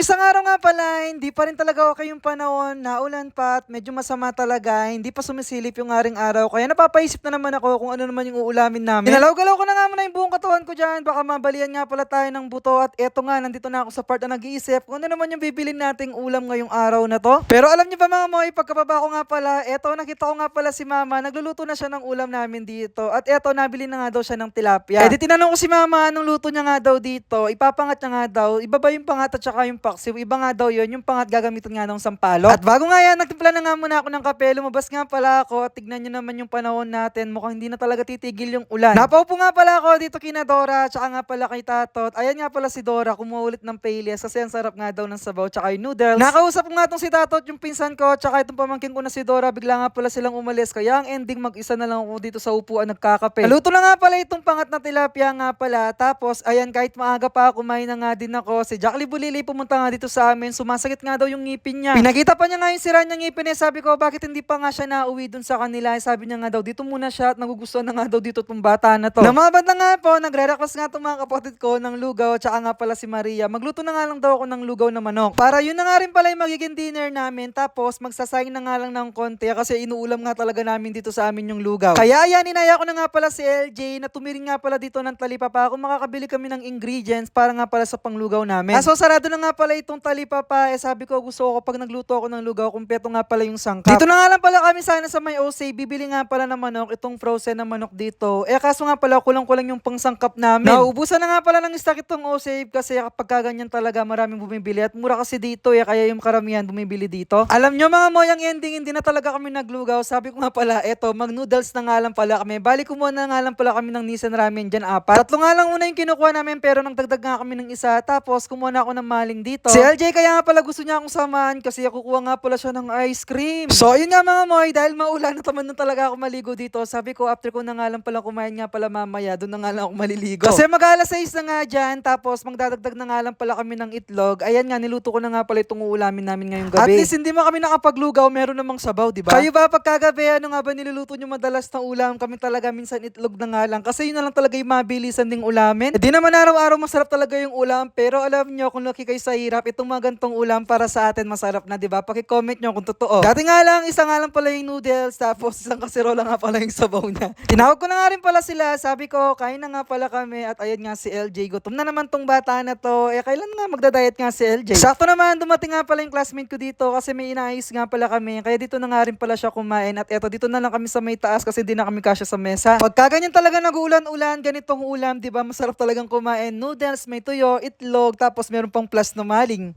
isang araw nga pala, hindi pa rin talaga okay yung panahon, naulan pa at medyo masama talaga, hindi pa sumisilip yung aring araw. Kaya napapaisip na naman ako kung ano naman yung uulamin namin. Inalaw-galaw ko na nga muna yung buong katawan ko dyan, baka mabalian nga pala tayo ng buto at eto nga, nandito na ako sa part na nag-iisip kung ano naman yung bibilin nating ulam ngayong araw na to. Pero alam niyo ba mga moy, pagkababa ko nga pala, eto nakita ko nga pala si mama, nagluluto na siya ng ulam namin dito. At eto, nabili na nga daw siya ng tilapia. Eh di tinanong ko si mama anong luto niya nga daw dito, ipapangat niya nga daw, iba ba yung pangat at saka yung paksiw, iba nga daw yun, yung pangat gagamitin nga ng sampalok. At bago nga yan, nagtimpla na nga muna ako ng kape, lumabas nga pala ako, at tignan niyo naman yung panahon natin, mukhang hindi na talaga titigil yung ulan. Napaupo nga pala ako dito kina Dora, tsaka nga pala kay Tatot. Ayan nga pala si Dora, kumuha ulit ng Payless kasi ang sarap nga daw ng sabaw tsaka yung noodles. Nakausap nga tong si Tatot, yung pinsan ko, tsaka itong pamangkin ko na si Dora, bigla nga pala silang umalis. Kaya ang ending, mag-isa na lang ako dito sa upuan nagkakape. Naluto na nga pala itong pangat na tilapia nga pala. Tapos, ayan, kahit maaga pa, kumain na nga din ako. Si Jack Libulili pumunta nga dito sa amin. Sumasakit nga daw yung ngipin niya. Pinakita pa niya nga yung sira niyang ngipin eh. Sabi ko, bakit hindi pa nga siya nauwi dun sa kanila? Eh, Sabi niya nga daw, dito muna siya at nagugustuhan na nga daw dito tong bata na to. Namabad na nga po, nagre-request nga itong mga kapatid ko ng lugaw, tsaka nga pala si Maria. Magluto na nga lang daw ako ng lugaw na manok. Para yun na nga rin pala yung magiging dinner namin. Tapos, magsasayang na nga lang ng konti kasi inuulam nga talaga namin dito sa amin yung lugaw. Kaya yan, inaya ko na nga pala si LJ na tumiring nga pala dito ng talipapa kung makakabili kami ng ingredients para nga pala sa panglugaw namin. Ah, so, sarado na nga pala itong talipapa. Eh, sabi ko, gusto ko pag nagluto ako ng lugaw, kumpleto nga pala yung sangkap. Dito na nga lang pala kami sana sa may OC. Bibili nga pala ng manok, itong frozen na manok dito. Eh, kaso nga pala, kulang-kulang yung pangsangkap namin. Naubusan na nga pala ng stock itong OC kasi kapag kaganyan talaga maraming bumibili. At mura kasi dito eh, kaya yung karamihan bumibili dito. Alam nyo mga moyang ending, hindi na talaga kami naglugaw. Sabi ko nga pala, eto, mag-noodles na nga lang pala kami. Bali, kumuha na nga lang pala kami ng Nissan Ramen dyan, apat. Tatlo nga lang una yung kinukuha namin, pero nang dagdag nga kami ng isa. Tapos, kumuha na ako ng maling dito. Si LJ kaya nga pala gusto niya akong samahan kasi kukuha nga pala siya ng ice cream. So, yun nga mga moy, dahil maulan na taman na talaga ako maligo dito. Sabi ko, after ko na nga lang pala kumain nga pala mamaya, doon na nga lang ako maliligo. Kasi mag-alas 6 na nga dyan, tapos magdadagdag na nga lang pala kami ng itlog. Ayan nga, niluto ko na nga pala itong uulamin namin ngayong gabi. At least hindi mo kami nakapaglugaw, meron namang sabaw, di ba? Kayo ba pagkagabi, ano nga ba niluluto nyo madalas na ulam? Kami talaga minsan itlog na nga lang. Kasi yun na lang talaga yung mabilisan ding ulamin. Hindi naman araw-araw masarap talaga yung ulam, pero alam nyo, kung laki kayo sa hirap, itong mga gantong ulam para sa atin masarap na, di ba? Paki-comment nyo kung totoo. Dati nga lang, isa nga lang pala yung noodles, tapos isang kaserola nga pala yung sabaw niya. Tinawag ko na nga rin pala sila, sabi ko, kain na nga pala kami, at ayan nga si LJ, gutom na naman tong bata na to, eh kailan nga magda-diet nga si LJ? Sakto naman, dumating nga pala yung classmate ko dito, kasi may inaayos nga pala kami, kaya dito na nga rin pala siya kumain, at eto, dito na lang kami sa may taas, kasi di na kami kasya sa mesa. Pagka ganyan talaga nag-ulan-ulan, ganitong ulam, di ba, masarap talagang kumain, noodles, may tuyo, itlog, tapos meron pang plus na maling.